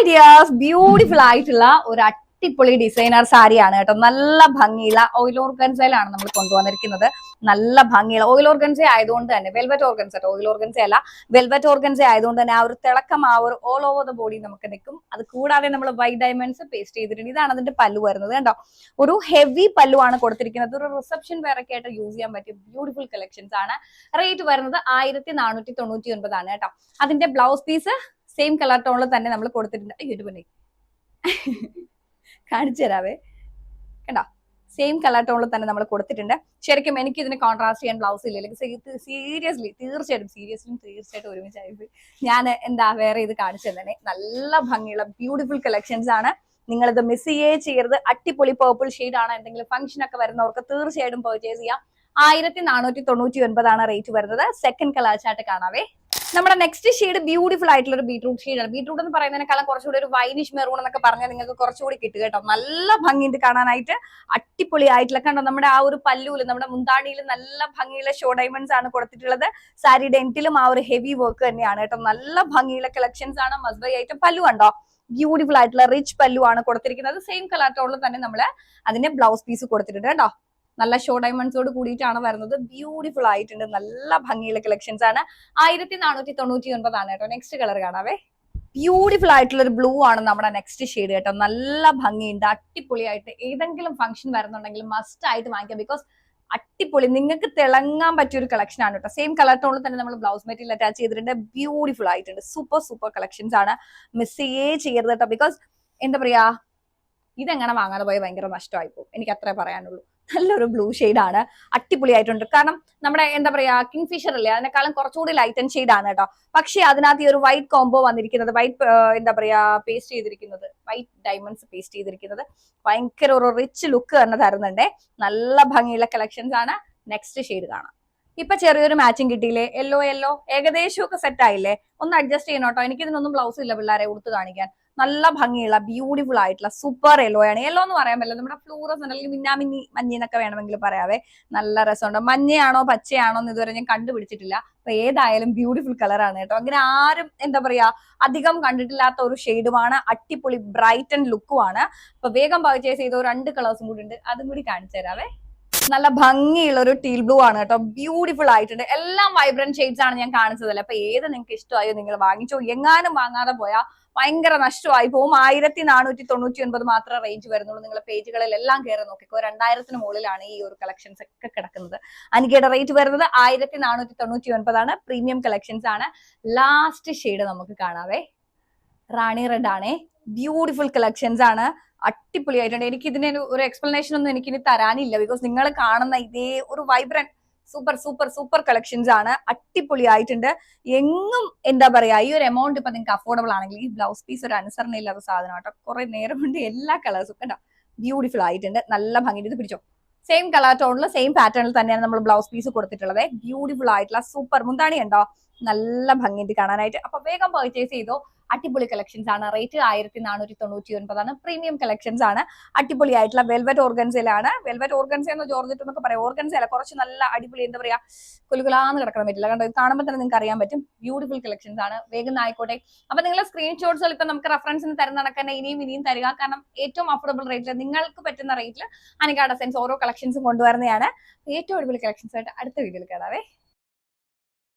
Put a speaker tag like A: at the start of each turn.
A: Hi beautiful ആയിട്ടുള്ള ഒരു അടിപൊളി ഡിസൈനർ സാരിയാണ് കേട്ടോ. നല്ല ഭംഗിയുള്ള ഓയിൽ ഓർഗൻസയിലാണ് നമ്മൾ കൊണ്ടുവന്നിരിക്കുന്നത്. നല്ല ഭംഗിയുള്ള ഓയിൽ ഓർഗൻസ ആയതുകൊണ്ട് തന്നെ വെൽവെറ്റ് ഓർഗൻസ ഓയിൽ ഓർഗൻസ അല്ല വെൽവെറ്റ് ഓർഗൻസ ആയതുകൊണ്ട് തന്നെ ആ ഒരു തിളക്കം ആ ഒരു ഓൾ ഓവർ ദ ബോഡി നമുക്ക് നിൽക്കും. അത് കൂടാതെ നമ്മൾ വൈറ്റ് ഡയമണ്ട്സ് പേസ്റ്റ് ചെയ്തിട്ടുണ്ട്. ഇതാണ് അതിന്റെ പല്ലു വരുന്നത് കേട്ടോ. ഒരു ഹെവി പല്ലുവാണ് കൊടുത്തിരിക്കുന്നത്. ഒരു റിസപ്ഷൻ വേറൊക്കെ ആയിട്ട് യൂസ് ചെയ്യാൻ പറ്റിയ ബ്യൂട്ടിഫുൾ കളക്ഷൻസ് ആണ്. റേറ്റ് വരുന്നത് ആയിരത്തി നാനൂറ്റി തൊണ്ണൂറ്റി ഒൻപതാണ് കേട്ടോ. അതിന്റെ ബ്ലൗസ് പീസ് സെയിം കളർ ടോണിൽ തന്നെ നമ്മൾ കൊടുത്തിട്ടുണ്ട്. അയ്യോ ഇത് പിന്നെ. കാണിച്ചു തരാവേ. കണ്ടോ? സെയിം കളർ ടോണിൽ തന്നെ നമ്മൾ കൊടുത്തിട്ടുണ്ട്. ശരിക്കും എനിക്ക് ഇതിന് കോൺട്രാസ്റ്റ് ചെയ്യാൻ ബ്ലൗസ് ഇല്ല. അല്ലെങ്കിൽ സീരിയസ്ലി തീർച്ചയായിട്ടും സീരിയസ്ലും തീർച്ചയായിട്ടും ഒരുമിച്ചായി ഞാൻ എന്താ വേറെ ഇത് കാണിച്ചു തന്നെ നല്ല ഭംഗിയുള്ള ബ്യൂട്ടിഫുൾ കളക്ഷൻസ് ആണ്. നിങ്ങൾ ഇത് മിസ് ചെയ്യേ ചെയ്യരുത്. അടിപൊളി പേർപ്പിൾ ഷെയ്ഡ് ആണ്. എന്തെങ്കിലും ഫംഗ്ഷൻ ഒക്കെ വരുന്നവർക്ക് തീർച്ചയായിട്ടും പെർച്ചേസ് ചെയ്യാം. ആയിരത്തി നാനൂറ്റി തൊണ്ണൂറ്റി ഒൻപതാണ് റേറ്റ് വരുന്നത്. സെക്കൻഡ് കളർ ചാർട്ട് കാണാവേ. നമ്മുടെ നെക്സ്റ്റ് ഷെയ്ഡ് ബ്യൂട്ടിഫുൾ ആയിട്ടുള്ള ഒരു ബീട്രൂട്ട് ആണ്. ബീട്രൂട്ട് എന്ന് പറയുന്നതിനേക്കാളും കുറച്ചുകൂടി ഒരു വൈനിഷ് മെറൂൺ എന്നൊക്കെ പറഞ്ഞാൽ നിങ്ങൾക്ക് കുറച്ചുകൂടി കിട്ടും കേട്ടോ. നല്ല ഭംഗിയുണ്ട് കാണാനായിട്ട്. അടിപൊളി ആയിട്ടുള്ള കണ്ടോ നമ്മുടെ ആ ഒരു പല്ലൂൽ നമ്മുടെ മുന്താണിയിൽ നല്ല ഭംഗിയുള്ള ഷോ ഡയമണ്ട്സ് ആണ് കൊടുത്തിട്ടുള്ളത്. സാരി ഡെന്റിലും ആ ഒരു ഹെവി വർക്ക് തന്നെയാണ് കേട്ടോ. നല്ല ഭംഗിയുള്ള കളക്ഷൻസ് ആണ് മസ്ബൈ ആയിട്ട് പല്ലു കണ്ടോ? ബ്യൂട്ടിഫുൾ ആയിട്ടുള്ള റിച്ച് പല്ലു ആണ് കൊടുത്തിരിക്കുന്നത്. സെയിം കളർ ടോണിൽ തന്നെ നമ്മൾ അതിന്റെ ബ്ലൗസ് പീസ് കൊടുത്തിട്ടുണ്ട് കേട്ടോ. നല്ല ഷോ ഡയമണ്ട്സോട് കൂടിയിട്ടാണ് വരുന്നത്. ബ്യൂട്ടിഫുൾ ആയിട്ടുണ്ട്. നല്ല ഭംഗിയുള്ള കളക്ഷൻസ് ആണ്. ആയിരത്തി നാനൂറ്റി തൊണ്ണൂറ്റി ഒൻപതാണ് കേട്ടോ. Next colour കാണാവേ. ബ്യൂട്ടിഫുൾ ആയിട്ടുള്ള ഒരു ബ്ലൂ ആണ് നമ്മുടെ നെക്സ്റ്റ് ഷെയ്ഡ് കേട്ടോ. നല്ല ഭംഗിയുണ്ട്. അടിപൊളിയായിട്ട് ഏതെങ്കിലും ഫംഗ്ഷൻ വരുന്നുണ്ടെങ്കിൽ മസ്റ്റ് ആയിട്ട് വാങ്ങിക്കാം. ബിക്കോസ് അടിപൊളി. നിങ്ങൾക്ക് തിളങ്ങാൻ പറ്റിയ ഒരു കളക്ഷൻ ആണ് കേട്ടോ. സെയിം കളർ ടോണിൽ തന്നെ നമ്മൾ ബ്ലൗസ് മെറ്റീരിയൽ അറ്റാച്ച് ചെയ്തിട്ടുണ്ട്. ബ്യൂട്ടിഫുൾ ആയിട്ടുണ്ട്. സൂപ്പർ സൂപ്പർ കളക്ഷൻസ് ആണ്. മിസ് ചെയ്യേ ചെയ്യരുത് കേട്ടോ. ബിക്കോസ് എന്താ പറയാ ഇതെങ്ങനെ വാങ്ങാതെ പോയി ഭയങ്കര നഷ്ടമായി പോകും. എനിക്ക് അത്രേ പറയാനുള്ളൂ. നല്ലൊരു ബ്ലൂ ആണ് അടിപൊളിയായിട്ടുണ്ട്. കാരണം നമ്മുടെ എന്താ പറയാ കിങ് ഫിഷർ അല്ലേ? അതിനേക്കാളും കുറച്ചുകൂടി ലൈറ്റ് ആൻഡ് ഷെയ്ഡ് ആണ് കേട്ടോ. പക്ഷേ അതിനകത്ത് ഈ ഒരു വൈറ്റ് കോംബോ വന്നിരിക്കുന്നത് വൈറ്റ് എന്താ പറയാ പേസ്റ്റ് ചെയ്തിരിക്കുന്നത് വൈറ്റ് ഡയമണ്ട്സ് പേസ്റ്റ് ചെയ്തിരിക്കുന്നത് ഭയങ്കര ഒരു റിച്ച് ലുക്ക് തന്നെ തരുന്നുണ്ടേ. നല്ല ഭംഗിയുള്ള കളക്ഷൻസ് ആണ്. നെക്സ്റ്റ് ഷെയ്ഡ് കാണാം. ഇപ്പൊ ചെറിയൊരു മാച്ചിങ് കിട്ടിയില്ലേ? യെല്ലോ യെല്ലോ ഏകദേശം ഒക്കെ സെറ്റ് ആയില്ലേ? ഒന്ന് അഡ്ജസ്റ്റ് ചെയ്യണം കേട്ടോ. എനിക്ക് ഇതിനൊന്നും ബ്ലൗസ് ഇല്ല പിള്ളേരെ ഉടുത്ത് കാണിക്കാൻ. നല്ല ഭംഗിയുള്ള ബ്യൂട്ടിഫുൾ ആയിട്ടുള്ള സൂപ്പർ യെല്ലോ ആണ്. യെല്ലോ എന്ന് പറയാൻ പറ്റില്ല. നമ്മുടെ ഫ്ലൂറസ് അല്ലെങ്കിൽ മിന്നാമിന്നി മഞ്ഞ എന്നൊക്കെ വേണമെങ്കിൽ പറയാവേ. നല്ല രസമുണ്ട്. മഞ്ഞയാണോ പച്ചയാണോ എന്ന് ഇതുവരെ ഞാൻ കണ്ടുപിടിച്ചിട്ടില്ല. അപ്പൊ ഏതായാലും ബ്യൂട്ടിഫുൾ കളറാണ് കേട്ടോ. അങ്ങനെ ആരും എന്താ പറയാ അധികം കണ്ടിട്ടില്ലാത്ത ഒരു ഷെയ്ഡുമാണ് അടിപൊളി ബ്രൈറ്റ് ആൻഡ് ലുക്കുമാണ് അപ്പൊ വേഗം പർച്ചേസ് ചെയ്ത രണ്ട് കളേഴ്സും കൂടി ഉണ്ട്. അതും കൂടി കാണിച്ചു തരാവേ. നല്ല ഭംഗിയുള്ള ഒരു ടീൽ ബ്ലൂ ആണ് കേട്ടോ. ബ്യൂട്ടിഫുൾ ആയിട്ടുണ്ട്. എല്ലാം വൈബ്രന്റ് ഷെയ്ഡ്സ് ആണ് ഞാൻ കാണിച്ചതല്ലേ. അപ്പൊ ഏത് നിങ്ങൾക്ക് ഇഷ്ടമായോ നിങ്ങൾ വാങ്ങിച്ചോ. എങ്ങാനും വാങ്ങാതെ പോയാൽ ഭയങ്കര നഷ്ടമായി പോകും. ആയിരത്തി നാനൂറ്റി തൊണ്ണൂറ്റി ഒൻപത് മാത്രമേ റേഞ്ച് വരുന്നുള്ളൂ. നിങ്ങളെ പേജുകളിൽ എല്ലാം കയറി നോക്കിക്കോ രണ്ടായിരത്തിന് മുകളിലാണ് ഈ ഒരു കളക്ഷൻസ് ഒക്കെ കിടക്കുന്നത്. അനികയുടെ റേറ്റ് വരുന്നത് ആയിരത്തി നാനൂറ്റി തൊണ്ണൂറ്റി ഒൻപതാണ് പ്രീമിയം കളക്ഷൻസ് ആണ്. ലാസ്റ്റ് ഷെയ്ഡ് നമുക്ക് കാണാവേ. റാണി റെഡ് ആണേ. ബ്യൂട്ടിഫുൾ കളക്ഷൻസ് ആണ്. അടിപൊളിയായിട്ടുണ്ട് എനിക്ക് ഇതിന് ഒരു എക്സ്പ്ലനേഷൻ ഒന്നും എനിക്ക് ഇനി തരാനില്ല. ബിക്കോസ് നിങ്ങൾ കാണുന്ന ഇതേ ഒരു vibrant super super super collections ആണ് അടിപൊളിയായിട്ടുണ്ട് എങ്ങും എന്താ പറയാ ഈ ഒരു എമൗണ്ട് ഇപ്പൊ നിങ്ങൾക്ക് അഫോർഡബിൾ ആണെങ്കിൽ ഈ ബ്ലൗസ് പീസ് ഒരു അനുസരണ ഇല്ലാത്ത സാധനം കേട്ടോ. കുറെ നേരം കൊണ്ട് എല്ലാ കളേഴ്സും കണ്ടോ? ബ്യൂട്ടിഫുൾ ആയിട്ടുണ്ട്. നല്ല ഭംഗി ഇത് പിടിച്ചോ? സെയിം കളർ ടോണിൽ സെയിം പാറ്റേണിൽ തന്നെയാണ് നമ്മൾ ബ്ലൗസ് പീസ് കൊടുത്തിട്ടുള്ളത്. ബ്യൂട്ടിഫുൾ ആയിട്ടുള്ള സൂപ്പർ മുന്താണി ഉണ്ടോ? നല്ല ഭംഗിയുണ്ട് കാണാനായിട്ട്. അപ്പൊ വേഗം പർച്ചേസ് ചെയ്തോ. അടിപൊളി കളക്ഷൻസ് ആണ്. റേറ്റ് ആയിരത്തി നാനൂറ്റി തൊണ്ണൂറ്റി ഒൻപതാണ് പ്രീമിയം കളക്ഷൻസ് ആണ്. അടിപൊളി ആയിട്ടുള്ള വെൽവെറ്റ് ഓർഗൻസയിലാണ് വെൽവെറ്റ് ഓർഗൻസ എന്ന് ജോർജറ്റ് എന്നൊക്കെ പറയാം. ഓർഗൻസ അല്ല കുറച്ച് നല്ല അടിപൊളി എന്താ പറയാ കുലുകുലാന്ന് കിടക്കാൻ പറ്റില്ല കണ്ടോ? ഇത് കാണുമ്പോൾ തന്നെ നിങ്ങൾക്ക് അറിയാൻ പറ്റും. ബ്യൂട്ടിഫുൾ കളക്ഷൻസ് ആണ്. വേഗം ആയിക്കോട്ടെ അപ്പൊ നിങ്ങളെ സ്ക്രീൻഷോട്ട്സ് ഇപ്പൊ നമുക്ക് റെഫറൻസിന് തരുന്ന കണക്കന്നെ ഇനിയും ഇനിയും തരിക. കാരണം ഏറ്റവും അഫോർഡബിൾ റേറ്റിൽ നിങ്ങൾക്ക് പറ്റുന്ന റേറ്റിൽ അനികാട സെൻസ് ഓരോ കളക്ഷൻസും കൊണ്ടുവരുന്നതാണ്. ഏറ്റവും അടിപൊളി കളക്ഷൻസ് ആയിട്ട് അടുത്ത വീഡിയോയിൽ കാണാവേ